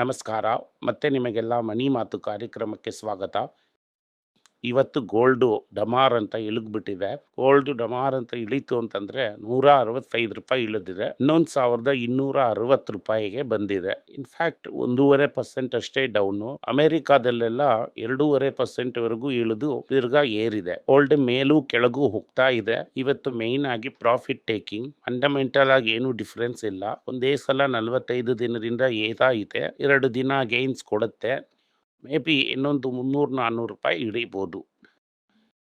ನಮಸ್ಕಾರ. ಮತ್ತೆ ನಿಮಗೆಲ್ಲ ಮನಿ ಮಾತು ಕಾರ್ಯಕ್ರಮಕ್ಕೆ ಸ್ವಾಗತ. ಇವತ್ತು ಗೋಲ್ಡು ಡಮಾರ್ ಅಂತ ಇಳಿದ್ಬಿಟ್ಟಿದೆ ಗೋಲ್ಡ್ ಡಮಾರ್ ಅಂತ ಇಳಿತು ಅಂತಂದ್ರೆ ನೂರ ಅರವತ್ತೈದು ರೂಪಾಯಿ ಇಳಿದಿದೆ. ಇನ್ನೊಂದು ಸಾವಿರದ ಇನ್ನೂರ ಅರವತ್ತು ರೂಪಾಯಿಗೆ ಬಂದಿದೆ. ಇನ್ಫ್ಯಾಕ್ಟ್ ಒಂದೂವರೆ ಪರ್ಸೆಂಟ್ ಅಷ್ಟೇ ಡೌನು. ಅಮೆರಿಕಾದಲ್ಲೆಲ್ಲ ಎರಡೂವರೆ ಪರ್ಸೆಂಟ್ ವರೆಗೂ ಇಳಿದು ತಿರ್ಗಾ ಏರಿದೆ. ಗೋಲ್ಡ್ ಮೇಲೂ ಕೆಳಗೂ ಹೋಗ್ತಾ ಇದೆ. ಇವತ್ತು ಮೇನ್ ಆಗಿ ಪ್ರಾಫಿಟ್ ಟೇಕಿಂಗ್ ಫಂಡಮೆಂಟಲ್ ಆಗಿ ಏನು ಡಿಫ್ರೆನ್ಸ್ ಇಲ್ಲ. ಒಂದೇ ಸಲ ನಲವತ್ತೈದು ದಿನದಿಂದ ಏತಾ ಇದೆ. ಎರಡು ದಿನ ಗೇನ್ಸ್ ಕೊಡುತ್ತೆ. ಮೇ ಬಿ ಇನ್ನೊಂದು ಮುನ್ನೂರು ನಾನ್ನೂರು ರೂಪಾಯಿ ಇಳಿಬೋದು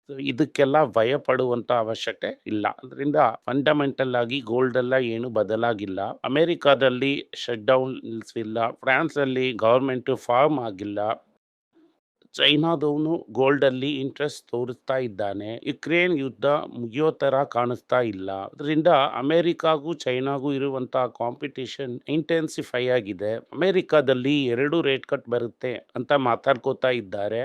ಸೊ ಇದಕ್ಕೆಲ್ಲ ಭಯ ಪಡುವಂಥ ಅವಶ್ಯಕತೆ ಇಲ್ಲ. ಅದರಿಂದ ಫಂಡಮೆಂಟಲ್ ಆಗಿ ಗೋಲ್ಡ್ ಎಲ್ಲ ಏನು ಬದಲಾಗಿಲ್ಲ. ಅಮೆರಿಕಾದಲ್ಲಿ ಶಟ್ ಡೌನ್ ನಿಲ್ಲಿಸಿಲ್ಲ ಫ್ರಾನ್ಸಲ್ಲಿ ಗೌರ್ಮೆಂಟು ಫಾರ್ಮ್ ಆಗಿಲ್ಲ. ಚೈನಾದವನು ಗೋಲ್ಡ್ ಅಲ್ಲಿ ಇಂಟ್ರೆಸ್ಟ್ ತೋರಿಸ್ತಾ ಇದ್ದಾನೆ. ಯುಕ್ರೇನ್ ಯುದ್ಧ ಮುಗಿಯೋ ತರ ಕಾಣಿಸ್ತಾ ಇಲ್ಲ. ಅದರಿಂದ ಅಮೆರಿಕಾಗೂ ಚೈನಾಗೂ ಇರುವಂತಹ ಕಾಂಪಿಟೇಷನ್ ಇಂಟೆನ್ಸಿಫೈ ಆಗಿದೆ. ಅಮೆರಿಕಾದಲ್ಲಿ ಎರಡು ರೇಟ್ ಕಟ್ ಬರುತ್ತೆ ಅಂತ ಮಾತಾಡ್ಕೋತಾ ಇದ್ದಾರೆ.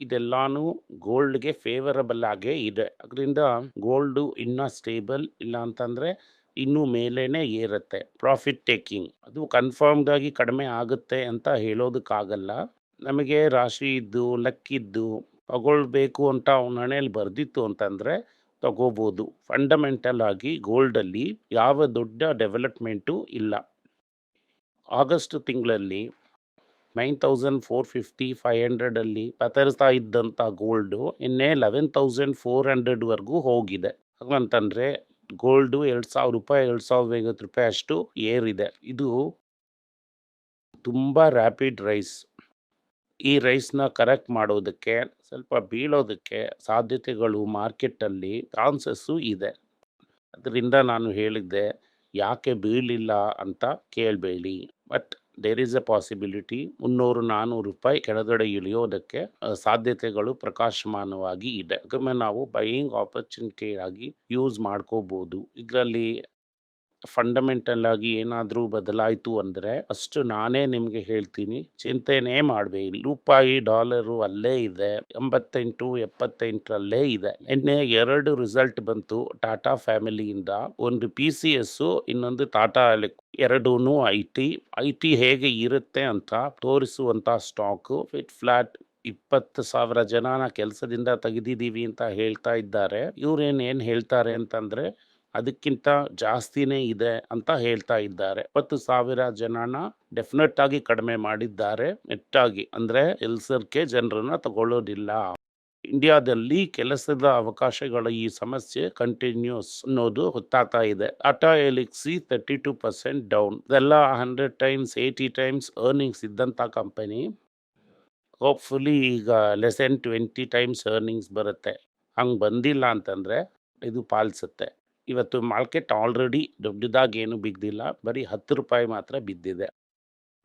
ಇದೆಲ್ಲಾನು ಗೋಲ್ಡ್ಗೆ ಫೇವರಬಲ್ ಆಗೇ ಇದೆ. ಅದರಿಂದ ಗೋಲ್ಡ್ ಇನ್ನೂ ಸ್ಟೇಬಲ್ ಇಲ್ಲ ಅಂತಂದ್ರೆ ಇನ್ನು ಮೇಲೇನೆ ಏರುತ್ತೆ. ಪ್ರಾಫಿಟ್ ಟೇಕಿಂಗ್ ಅದು ಕನ್ಫರ್ಮ್ಡ್ ಆಗಿ ಕಡಿಮೆ ಆಗುತ್ತೆ ಅಂತ ಹೇಳೋದಕ್ಕಾಗಲ್ಲ. ನಮಗೆ ರಾಶಿ ಇದ್ದು ಲಕ್ಕಿದ್ದು ತಗೊಳ್ಬೇಕು ಅಂತ ಅವನ ಹಣೆಯಲ್ಲಿ ಬರೆದಿತ್ತು ಅಂತಂದರೆ ತಗೋಬೋದು. ಫಂಡಮೆಂಟಲ್ ಆಗಿ ಗೋಲ್ಡಲ್ಲಿ ಯಾವ ದೊಡ್ಡ ಡೆವಲಪ್ಮೆಂಟು ಇಲ್ಲ. ಆಗಸ್ಟ್ ತಿಂಗಳಲ್ಲಿ nine thousand four fifty five ಹಂಡ್ರೆಡಲ್ಲಿ ಪತರಿಸ್ತಾ ಇದ್ದಂಥ ಗೋಲ್ಡು ಇನ್ನೇ ಲೆವೆನ್ ತೌಸಂಡ್ ಫೋರ್ ಹಂಡ್ರೆಡ್ವರೆಗೂ ಹೋಗಿದೆ. ಹಾಗಂತಂದರೆ ಗೋಲ್ಡು ಎರಡು ಸಾವಿರ ರೂಪಾಯಿ, ಎರಡು ಸಾವಿರದ ಐವತ್ತು ರೂಪಾಯಿ ಅಷ್ಟು ಏರಿದೆ. ಇದು ತುಂಬ ರ್ಯಾಪಿಡ್ ರೈಸ್ ಈ ರೈಸ್ನ ಕರೆಕ್ಟ್ ಮಾಡೋದಕ್ಕೆ, ಸ್ವಲ್ಪ ಬೀಳೋದಕ್ಕೆ ಸಾಧ್ಯತೆಗಳು ಮಾರ್ಕೆಟಲ್ಲಿ ಚಾನ್ಸಸ್ಸು ಇದೆ. ಅದರಿಂದ ನಾನು ಹೇಳಿದ್ದೆ, ಯಾಕೆ ಬೀಳಿಲ್ಲ ಅಂತ ಕೇಳಬೇಡಿ. But there is a possibility ಮುನ್ನೂರು ನಾನ್ನೂರು ರೂಪಾಯಿ ಕೆಳಗಡೆ ಇಳಿಯೋದಕ್ಕೆ ಸಾಧ್ಯತೆಗಳು ಪ್ರಕಾಶಮಾನವಾಗಿ ಇದೆ. ಅದೊಮ್ಮೆ ನಾವು ಬೈಯಿಂಗ್ ಆಪರ್ಚುನಿಟಿ ಆಗಿ ಯೂಸ್ ಮಾಡ್ಕೋಬೋದು. ಇದರಲ್ಲಿ ಫಂಡಮೆಂಟಲ್ ಆಗಿ ಏನಾದರೂ ಬದಲಾಯಿತು ಅಂದರೆ ಅಷ್ಟು ನಾನೇ ನಿಮಗೆ ಹೇಳ್ತೀನಿ, ಚಿಂತೆನೇ ಮಾಡಬೇಡಿ. ರೂಪಾಯಿ, ಡಾಲರು ಅಲ್ಲೇ ಇದೆ, ಎಂಬತ್ತೆಂಟು, ಎಪ್ಪತ್ತೆಂಟರಲ್ಲೇ ಇದೆ. ನಿನ್ನೆ ಎರಡು ರಿಸಲ್ಟ್ ಬಂತು ಟಾಟಾ ಫ್ಯಾಮಿಲಿಯಿಂದ ಒಂದು ಪಿ ಸಿ ಎಸ್ಸು ಇನ್ನೊಂದು ಟಾಟಾ ಎಲೆಕ್ ಎರಡೂ ಐ ಟಿ ಐ ಟಿ ಹೇಗೆ ಇರುತ್ತೆ ಅಂತ ತೋರಿಸುವಂಥ ಸ್ಟಾಕು ಫಿಟ್ ಫ್ಲಾಟ್ ಇಪ್ಪತ್ತು ಸಾವಿರ ಜನನ ಕೆಲಸದಿಂದ ತೆಗೆದಿದ್ದೀವಿ ಅಂತ ಹೇಳ್ತಾ ಇದ್ದಾರೆ. ಇವ್ರೇನ್ ಏನು ಹೇಳ್ತಾರೆ ಅಂತಂದ್ರೆ ಅದಕ್ಕಿಂತ ಜಾಸ್ತಿನೇ ಇದೆ ಅಂತ ಹೇಳ್ತಾ ಇದ್ದಾರೆ. ಇಪ್ಪತ್ತು ಸಾವಿರ ಜನನ ಡೆಫಿನೆಟ್ ಆಗಿ ಕಡಿಮೆ ಮಾಡಿದ್ದಾರೆ. ನೆಟ್ಟಾಗಿ ಅಂದ್ರೆ ಎಲ್ಸರ್ಕೆ ಜನರನ್ನ ತಗೊಳ್ಳೋದಿಲ್ಲ. ಇಂಡಿಯಾದಲ್ಲಿ ಕೆಲಸದ ಅವಕಾಶಗಳ ಈ ಸಮಸ್ಯೆ ಕಂಟಿನ್ಯೂಸ್ ಅನ್ನೋದು ಗೊತ್ತಾಗ್ತಾ ಇದೆ. Tata Elxsi thirty two percent down ಇದೆಲ್ಲ hundred times eighty times earnings ಇದ್ದಂಥ ಕಂಪನಿ ಹೋಪ್ಫುಲಿ ಈಗ less than twenty times earnings ಬರುತ್ತೆ. ಹಂಗೆ ಬಂದಿಲ್ಲ ಅಂತಂದರೆ ಇದು ಪಾಲಿಸುತ್ತೆ. ಇವತ್ತು ಮಾರ್ಕೆಟ್ ಆಲ್ರೆಡಿ ದೊಡ್ಡದಾಗಿ ಏನು ಬಿದ್ದಿಲ್ಲ ಬರೀ ಹತ್ತು ರೂಪಾಯಿ ಮಾತ್ರ ಬಿದ್ದಿದೆ.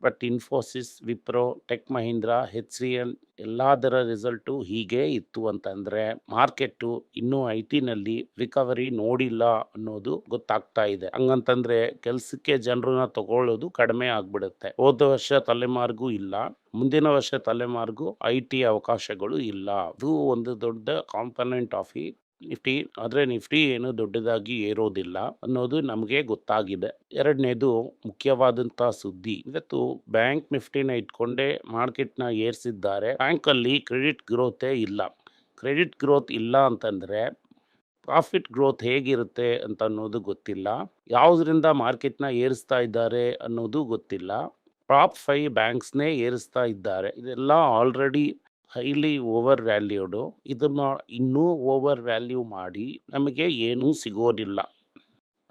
But Infosys, Wipro, Tech Mahindra H C N ಎಲ್ಲದರ ರಿಸಲ್ಟು ಹೀಗೆ ಇತ್ತು ಅಂತಂದರೆ ಮಾರ್ಕೆಟ್ಟು ಇನ್ನೂ ಐ ಟಿನಲ್ಲಿ ರಿಕವರಿ ನೋಡಿಲ್ಲ ಅನ್ನೋದು ಗೊತ್ತಾಗ್ತಾ ಇದೆ. ಹಂಗಂತಂದ್ರೆ ಕೆಲಸಕ್ಕೆ ಜನರನ್ನ ತಗೊಳ್ಳೋದು ಕಡಿಮೆ ಆಗ್ಬಿಡುತ್ತೆ. ಹೋದ ವರ್ಷ ತಲೆಮಾರಿಗೂ ಇಲ್ಲ. ಮುಂದಿನ ವರ್ಷ ತಲೆಮಾರಿಗೂ ಐ ಟಿ ಅವಕಾಶಗಳು ಇಲ್ಲ. ಅದು ಒಂದು ದೊಡ್ಡ ಕಾಂಪನೆಂಟ್ ಆಫ್ ಈ ನಿಫ್ಟಿ ಆದರೆ ನಿಫ್ಟಿ ಏನು ದೊಡ್ಡದಾಗಿ ಏರೋದಿಲ್ಲ ಅನ್ನೋದು ನಮಗೆ ಗೊತ್ತಾಗಿದೆ. ಎರಡನೇದು ಮುಖ್ಯವಾದಂಥ ಸುದ್ದಿ. ಇವತ್ತು ಬ್ಯಾಂಕ್ ನಿಫ್ಟಿನ ಇಟ್ಕೊಂಡೇ ಮಾರ್ಕೆಟ್ನ ಏರಿಸಿದ್ದಾರೆ. ಬ್ಯಾಂಕಲ್ಲಿ ಕ್ರೆಡಿಟ್ ಗ್ರೋತೇ ಇಲ್ಲ. ಕ್ರೆಡಿಟ್ ಗ್ರೋತ್ ಇಲ್ಲ ಅಂತಂದರೆ ಪ್ರಾಫಿಟ್ ಗ್ರೋತ್ ಹೇಗಿರುತ್ತೆ ಅಂತ ಅನ್ನೋದು ಗೊತ್ತಿಲ್ಲ. ಯಾವುದರಿಂದ ಮಾರ್ಕೆಟ್ನ ಏರಿಸ್ತಾ ಇದ್ದಾರೆ ಅನ್ನೋದು ಗೊತ್ತಿಲ್ಲ. ಟಾಪ್ ಫೈವ್ ಬ್ಯಾಂಕ್ಸ್ನೇ ಏರಿಸ್ತಾ ಇದ್ದಾರೆ. ಇದೆಲ್ಲ ಆಲ್ರೆಡಿ ಹೈಲಿ ಓವರ್ ವ್ಯಾಲ್ಯೂಡು ಇದನ್ನು ಇನ್ನೂ ಓವರ್ ವ್ಯಾಲ್ಯೂ ಮಾಡಿ ನಮಗೆ ಏನೂ ಸಿಗೋದಿಲ್ಲ.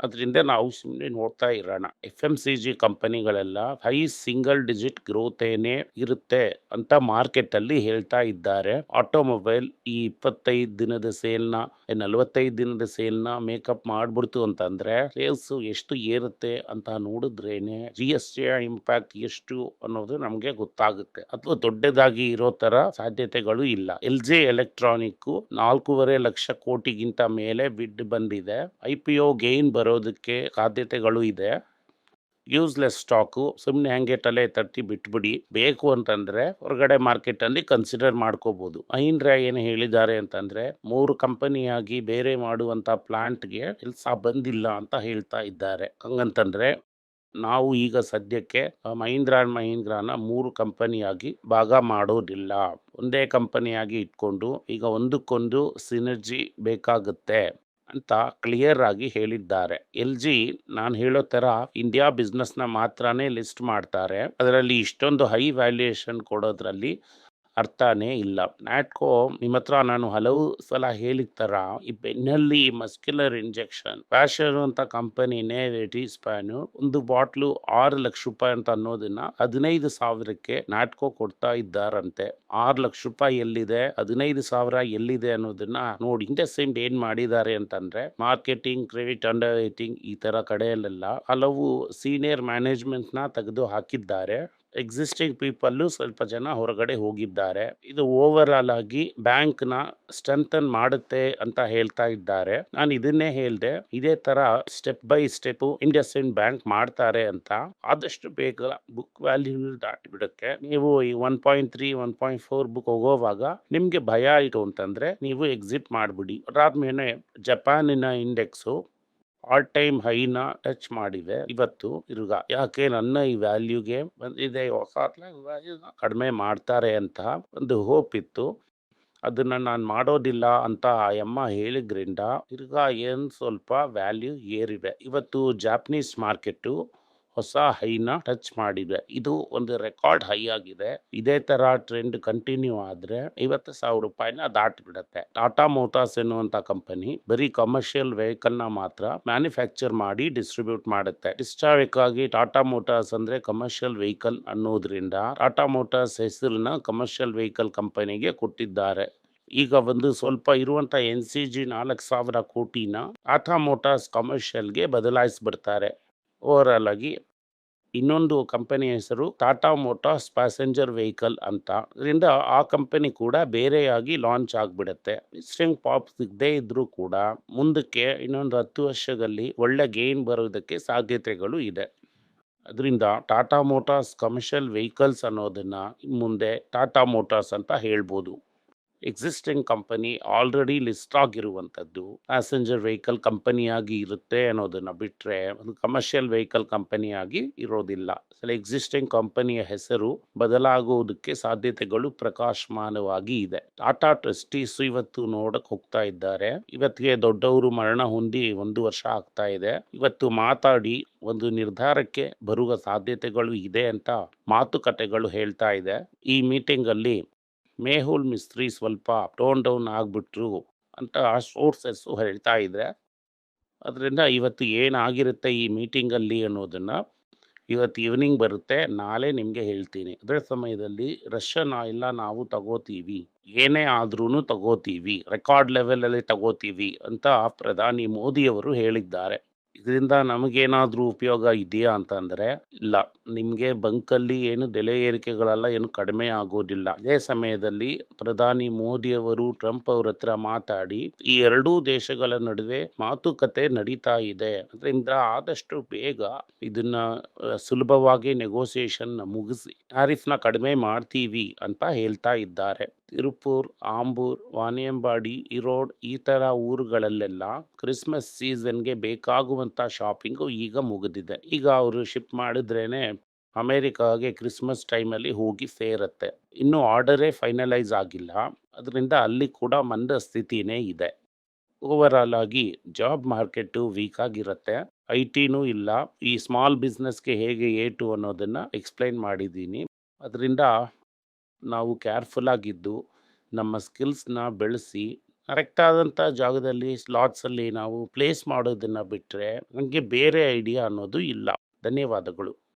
ಅದರಿಂದ ನಾವು ಸುಮ್ಮನೆ ನೋಡ್ತಾ ಇರೋಣ. ಎಫ್ ಎಂ ಸಿ ಜಿ ಕಂಪನಿಗಳೆಲ್ಲ ಹೈ ಸಿಂಗಲ್ ಡಿಜಿಟ್ ಗ್ರೋತ್ ಏನೇ ಇರುತ್ತೆ ಅಂತ ಮಾರ್ಕೆಟ್ ಅಲ್ಲಿ ಹೇಳ್ತಾ ಇದ್ದಾರೆ. ಆಟೋಮೊಬೈಲ್ ಈ ಇಪ್ಪತ್ತೈದು ದಿನದ ಸೇಲ್ನ ನಲವತ್ತೈದು ದಿನದ ಸೇಲ್ನ ಮೇಕಪ್ ಮಾಡ್ಬಿಡ್ತು ಅಂತಂದ್ರೆ ಸೇಲ್ಸ್ ಎಷ್ಟು ಏರುತ್ತೆ ಅಂತ ನೋಡಿದ್ರೇನೆ ಜಿ ಎಸ್ ಟಿ ಇಂಪ್ಯಾಕ್ಟ್ ಎಷ್ಟು ಅನ್ನೋದು ನಮಗೆ ಗೊತ್ತಾಗುತ್ತೆ. ಅಥವಾ ದೊಡ್ಡದಾಗಿ ಇರೋ ತರ ಸಾಧ್ಯತೆಗಳು ಇಲ್ಲ. ಎಲ್ ಜೆ ಎಲೆಕ್ಟ್ರಾನಿಕ್ ನಾಲ್ಕೂವರೆ ಲಕ್ಷ ಕೋಟಿಗಿಂತ ಮೇಲೆ ಬಿಡ್ ಬಂದಿದೆ. ಐ ಪಿ ಒ ಗೇನ್ ಬರೋದಕ್ಕೆ ಸಾಧ್ಯತೆಗಳು ಇದೆ. ಯೂಸ್ಲೆಸ್ ಸ್ಟಾಕು ಸುಮ್ಮನೆ ಹಂಗೆ ತಲೆ ತಟ್ಟಿ ಬಿಟ್ಬಿಡಿ. ಬೇಕು ಅಂತಂದರೆ ಹೊರಗಡೆ ಮಾರ್ಕೆಟಲ್ಲಿ ಕನ್ಸಿಡರ್ ಮಾಡ್ಕೋಬೋದು. ಮಹೀಂದ್ರ ಏನು ಹೇಳಿದ್ದಾರೆ ಅಂತಂದರೆ, ಮೂರು ಕಂಪನಿಯಾಗಿ ಬೇರೆ ಮಾಡುವಂಥ ಪ್ಲಾಂಟ್ಗೆ ಕೆಲಸ ಬಂದಿಲ್ಲ ಅಂತ ಹೇಳ್ತಾ ಇದ್ದಾರೆ. ಹಂಗಂತಂದರೆ, ನಾವು ಈಗ ಸದ್ಯಕ್ಕೆ ಮಹೀಂದ್ರ ಆ್ಯಂಡ್ ಮಹೀಂದ್ರಾನ ಮೂರು ಕಂಪನಿಯಾಗಿ ಭಾಗ ಮಾಡೋದಿಲ್ಲ. ಒಂದೇ ಕಂಪನಿಯಾಗಿ ಇಟ್ಕೊಂಡು ಈಗ ಒಂದಕ್ಕೊಂದು ಸಿನರ್ಜಿ ಬೇಕಾಗುತ್ತೆ. ಅಂತ ಕ್ಲಿಯರ್ ಆಗಿ ಹೇಳಿದ್ದಾರೆ. ಎಲ್ ಜಿ ನಾನು ಹೇಳೋ ತರ ಇಂಡಿಯಾ ಬಿಸ್ನೆಸ್ನ ಮಾತ್ರನೇ ಲಿಸ್ಟ್ ಮಾಡ್ತಾರೆ. ಅದರಲ್ಲಿ ಇಷ್ಟೊಂದು ಹೈ ವ್ಯಾಲ್ಯೂಯೇಷನ್ ಕೊಡೋದ್ರಲ್ಲಿ ಅರ್ಥನೇ ಇಲ್ಲ. ನ್ಯಾಟ್ಕೋ ನಿಮ್ಮ ಹತ್ರ ನಾನು ಹಲವು ಸಲ ಹೇಳಿದ ತರ, ಈ ಬೆನ್ನಲ್ಲಿ ಮಸ್ಕ್ಯುಲರ್ ಇಂಜೆಕ್ಷನ್, ಫ್ಯಾಷನ್ ಅಂತ ಕಂಪನಿನೇ ರೆಟಿ ಸ್ಪ್ಯಾನ್, ಒಂದು ಬಾಟ್ಲು ಆರು ಲಕ್ಷ ರೂಪಾಯಿ ಅಂತ ಅನ್ನೋದನ್ನ ಹದಿನೈದು ಸಾವಿರಕ್ಕೆ ನ್ಯಾಟ್ಕೋ ಕೊಡ್ತಾ ಇದ್ದಾರಂತೆ. ಆರು ಲಕ್ಷ ರೂಪಾಯಿ ಎಲ್ಲಿದೆ, ಹದಿನೈದು ಸಾವಿರ ಎಲ್ಲಿದೆ ಅನ್ನೋದನ್ನ ನೋಡಿ ಇಂಡಸ್ಟ್ರಿಂಡ್ ಏನ್ ಮಾಡಿದ್ದಾರೆ ಅಂತಂದ್ರೆ, ಮಾರ್ಕೆಟಿಂಗ್, ಕ್ರೆಡಿಟ್ ಅಂಡರ್ ರೈಟಿಂಗ್ ಈ ತರ ಕಡೆಯಲ್ಲೆಲ್ಲ ಹಲವು ಸೀನಿಯರ್ ಮ್ಯಾನೇಜ್ಮೆಂಟ್ನ ತೆಗೆದು ಹಾಕಿದ್ದಾರೆ. ಎಕ್ಸಿಸ್ಟಿಂಗ್ ಪೀಪಲ್ಲು ಸ್ವಲ್ಪ ಜನ ಹೊರಗಡೆ ಹೋಗಿದ್ದಾರೆ. ಇದು ಓವರ್ ಆಲ್ ಆಗಿ ಬ್ಯಾಂಕ್ನ ಸ್ಟ್ರೆಂಥನ್ ಮಾಡುತ್ತೆ ಅಂತ ಹೇಳ್ತಾ ಇದ್ದಾರೆ. ನಾನು ಇದನ್ನೇ ಹೇಳ್ದೆ, ಇದೇ ತರ step by step IndusInd bank ಮಾಡ್ತಾರೆ ಅಂತ ಆದಷ್ಟು ಬೇಗ ಬುಕ್ ವ್ಯಾಲ್ಯೂ ದಾಟಿಬಿಡುತ್ತೆ ನೀವು ಈ one point three one point four book ಹೋಗೋವಾಗ ನಿಮ್ಗೆ ಭಯ ಆಯಿತು ಅಂತಂದ್ರೆ ನೀವು ಎಕ್ಸಿಟ್ ಮಾಡ್ಬಿಡಿ. ಅದಾದ್ಮೇಲೆ ಜಪಾನಿನ ಇಂಡೆಕ್ಸು ಆಲ್ ಟೈಮ್ ಹೈನ ಟಚ್ ಮಾಡಿದೆ ಇವತ್ತು ತಿರುಗ ಯಾಕೆ ನನ್ನ ಈ ವ್ಯಾಲ್ಯೂಗೆ ಬಂದಿದೆ, ಹೊಸ ಕಡಿಮೆ ಮಾಡ್ತಾರೆ ಅಂತ ಒಂದು ಹೋಪ್ ಇತ್ತು. ಅದನ್ನ ನಾನು ಮಾಡೋದಿಲ್ಲ ಅಂತ ಆ ಯಮ್ಮ ಹೇಳಿದ್ರಿಂದ ತಿರ್ಗಾ ಏನು ಸ್ವಲ್ಪ ವ್ಯಾಲ್ಯೂ ಏರಿದೆ ಇವತ್ತು ಜಾಪನೀಸ್ ಮಾರ್ಕೆಟು ಹೊಸ ಹೈನ ಟಚ್ ಮಾಡಿದೆ. ಇದು ಒಂದು ರೆಕಾರ್ಡ್ ಹೈ ಆಗಿದೆ. ಇದೇ ತರ ಟ್ರೆಂಡ್ ಕಂಟಿನ್ಯೂ ಆದ್ರೆ ಐವತ್ತು ಸಾವಿರ ರೂಪಾಯಿನ ದಾಟಿಬಿಡತ್ತೆ. ಟಾಟಾ ಮೋಟಾರ್ಸ್ ಎನ್ನುವಂತ ಕಂಪನಿ ಬರೀ ಕಮರ್ಷಿಯಲ್ ವೆಹಿಕಲ್ನ ಮಾತ್ರ ಮ್ಯಾನುಫ್ಯಾಕ್ಚರ್ ಮಾಡಿ ಡಿಸ್ಟ್ರಿಬ್ಯೂಟ್ ಮಾಡುತ್ತೆ. ಡಿಸ್ಟಾವಿಕ್ಕಾಗಿ ಟಾಟಾ ಮೋಟಾರ್ಸ್ ಅಂದ್ರೆ ಕಮರ್ಷಿಯಲ್ ವೆಹಿಕಲ್ ಅನ್ನೋದ್ರಿಂದ ಟಾಟಾ ಮೋಟಾರ್ಸ್ ಹೆಸರನ್ನ ಕಮರ್ಷಿಯಲ್ ವೆಹಿಕಲ್ ಕಂಪನಿಗೆ ಕೊಟ್ಟಿದ್ದಾರೆ. ಈಗ ಒಂದು ಸ್ವಲ್ಪ ಇರುವಂತ ಎನ್ ಸಿ ಜಿ ನಾಲ್ಕು ಸಾವಿರ ಕೋಟಿನ ಟಾಟಾ ಮೋಟಾರ್ಸ್ ಕಮರ್ಷಿಯಲ್ಗೆ ಬದಲಾಯಿಸ್ಬಿಡ್ತಾರೆ. ಓವರ್ ಆಲ್ ಆಗಿ ಇನ್ನೊಂದು ಕಂಪನಿಯ ಹೆಸರು ಟಾಟಾ ಮೋಟಾರ್ಸ್ ಪ್ಯಾಸೆಂಜರ್ ವೆಹಿಕಲ್ ಅಂತ. ಇದರಿಂದ ಆ ಕಂಪನಿ ಕೂಡ ಬೇರೆಯಾಗಿ ಲಾಂಚ್ ಆಗಿಬಿಡುತ್ತೆ. ಸ್ಟ್ರಿಂಗ್ ಪಾಪ್ ಸಿಗದೇ ಇದ್ರೂ ಕೂಡ ಮುಂದಕ್ಕೆ ಇನ್ನೊಂದು ಹತ್ತು ವರ್ಷದಲ್ಲಿ ಒಳ್ಳೆ ಗೇನ್ ಬರೋದಕ್ಕೆ ಸಾಧ್ಯತೆಗಳು ಇದೆ. ಅದರಿಂದ ಟಾಟಾ ಮೋಟಾರ್ಸ್ ಕಮರ್ಷಿಯಲ್ ವೆಹಿಕಲ್ಸ್ ಅನ್ನೋದನ್ನು ಮುಂದೆ ಟಾಟಾ ಮೋಟಾರ್ಸ್ ಅಂತ ಹೇಳ್ಬೋದು. ಎಕ್ಸಿಸ್ಟಿಂಗ್ ಕಂಪನಿ ಆಲ್ರೆಡಿ ಲಿಸ್ಟ್ ಆಗಿರುವಂಥದ್ದು. ಪ್ಯಾಸೆಂಜರ್ ವೆಹಿಕಲ್ ಕಂಪನಿಯಾಗಿ ಇರುತ್ತೆ ಅನ್ನೋದನ್ನ ಬಿಟ್ಟರೆ ಒಂದು ಕಮರ್ಷಿಯಲ್ ವೆಹಿಕಲ್ ಕಂಪನಿಯಾಗಿ ಇರೋದಿಲ್ಲ. ಎಕ್ಸಿಸ್ಟಿಂಗ್ ಕಂಪನಿಯ ಹೆಸರು ಬದಲಾಗುವುದಕ್ಕೆ ಸಾಧ್ಯತೆಗಳು ಪ್ರಕಾಶಮಾನವಾಗಿ ಇದೆ. ಟಾಟಾ ಟ್ರಸ್ಟೀಸ್ ಇವತ್ತು ನೋಡಕ್ ಹೋಗ್ತಾ ಇದ್ದಾರೆ. ಇವತ್ತಿಗೆ ದೊಡ್ಡವರು ಮರಣ ಹೊಂದಿ ಒಂದು ವರ್ಷ ಆಗ್ತಾ ಇದೆ. ಇವತ್ತು ಮಾತಾಡಿ ಒಂದು ನಿರ್ಧಾರಕ್ಕೆ ಬರುವ ಸಾಧ್ಯತೆಗಳು ಇದೆ ಅಂತ ಮಾತುಕತೆಗಳು ಹೇಳ್ತಾ ಇದೆ. ಈ ಮೀಟಿಂಗ್ ಅಲ್ಲಿ ಮೇಹುಲ್ ಮಿಸ್ತ್ರಿ ಸ್ವಲ್ಪ ಟೋನ್ ಡೌನ್ ಆಗಿಬಿಟ್ರು ಅಂತ ಆ ಸೋರ್ಸಸ್ಸು ಹೇಳ್ತಾ ಇದ್ದರೆ ಅದರಿಂದ ಇವತ್ತು ಏನಾಗಿರುತ್ತೆ ಈ ಮೀಟಿಂಗಲ್ಲಿ ಅನ್ನೋದನ್ನು ಇವತ್ತು ಈವ್ನಿಂಗ್ ಬರುತ್ತೆ. ನಾಳೆ ನಿಮಗೆ ಹೇಳ್ತೀನಿ. ಅದೇ ಸಮಯದಲ್ಲಿ ರಷ್ಯನ್ ಆಯಿಲ್ನ ನಾವು ತಗೋತೀವಿ. ಏನೇ ಆದ್ರೂ ತಗೋತೀವಿ. ರೆಕಾರ್ಡ್ ಲೆವೆಲಲ್ಲಿ ತಗೋತೀವಿ ಅಂತ ಪ್ರಧಾನಿ ಮೋದಿಯವರು ಹೇಳಿದ್ದಾರೆ. ಇದರಿಂದ ನಮಗೇನಾದರೂ ಉಪಯೋಗ ಇದೆಯಾ ಅಂತಂದರೆ ಇಲ್ಲ. ನಿಮಗೆ ಬಂಕಲ್ಲಿ ಏನು ಬೆಲೆ ಏರಿಕೆಗಳೆಲ್ಲ ಏನು ಕಡಿಮೆ ಆಗೋದಿಲ್ಲ. ಅದೇ ಸಮಯದಲ್ಲಿ ಪ್ರಧಾನಿ ಮೋದಿಯವರು, ಟ್ರಂಪ್ ಅವ್ರ ಹತ್ರ ಮಾತಾಡಿ, ಈ ಎರಡೂ ದೇಶಗಳ ನಡುವೆ ಮಾತುಕತೆ ನಡೀತಾ ಇದೆ. ಅದರಿಂದ ಆದಷ್ಟು ಬೇಗ ಇದನ್ನ ಸುಲಭವಾಗಿ ನೆಗೋಸಿಯೇಷನ್ ಮುಗಿಸಿ ಟ್ಯಾರಿಫ್ನ ಕಡಿಮೆ ಮಾಡ್ತೀವಿ ಅಂತ ಹೇಳ್ತಾ ಇದ್ದಾರೆ. ತಿರುಪೂರ್, ಆಂಬೂರ್, ವಾನಿಯಂಬಾಡಿ ಇರೋಡ್ ಈ ಥರ ಊರುಗಳಲ್ಲೆಲ್ಲ ಕ್ರಿಸ್ಮಸ್ ಸೀಸನ್ಗೆ ಬೇಕಾಗುವಂಥ ಶಾಪಿಂಗು ಈಗ ಮುಗಿದಿದೆ. ಈಗ ಅವರು ಶಿಪ್ ಮಾಡಿದ್ರೇ ಅಮೇರಿಕಾಗೆ ಕ್ರಿಸ್ಮಸ್ ಟೈಮಲ್ಲಿ ಹೋಗಿ ಸೇರುತ್ತೆ. ಇನ್ನು ಆರ್ಡರೇ ಫೈನಲೈಸ್ ಆಗಿಲ್ಲ. ಅದರಿಂದ ಅಲ್ಲಿ ಕೂಡ ಮಂದ ಸ್ಥಿತಿನೇ ಇದೆ. ಓವರ್ ಆಲ್ ಆಗಿ ಜಾಬ್ ಮಾರ್ಕೆಟು ವೀಕ್ ಆಗಿರುತ್ತೆ. ಐ ಟಿನೂ ಇಲ್ಲ. ಈ ಸ್ಮಾಲ್ ಬಿಸ್ನೆಸ್ಗೆ ಹೇಗೆ ಏಟು ಅನ್ನೋದನ್ನು ಎಕ್ಸ್ಪ್ಲೈನ್ ಮಾಡಿದ್ದೀನಿ. ಅದರಿಂದ ನಾವು ಕೇರ್ಫುಲ್ ಆಗಿದ್ದು ನಮ್ಮ ಸ್ಕಿಲ್ಸ್ನ ಬೆಳೆಸಿ ಕರೆಕ್ಟ್ ಆದಂಥ ಜಾಗದಲ್ಲಿ ಸ್ಲಾಟ್ಸಲ್ಲಿ ನಾವು ಪ್ಲೇಸ್ ಮಾಡೋದನ್ನು ಬಿಟ್ಟರೆ ನನಗೆ ಬೇರೆ ಐಡಿಯಾ ಅನ್ನೋದು ಇಲ್ಲ. ಧನ್ಯವಾದಗಳು.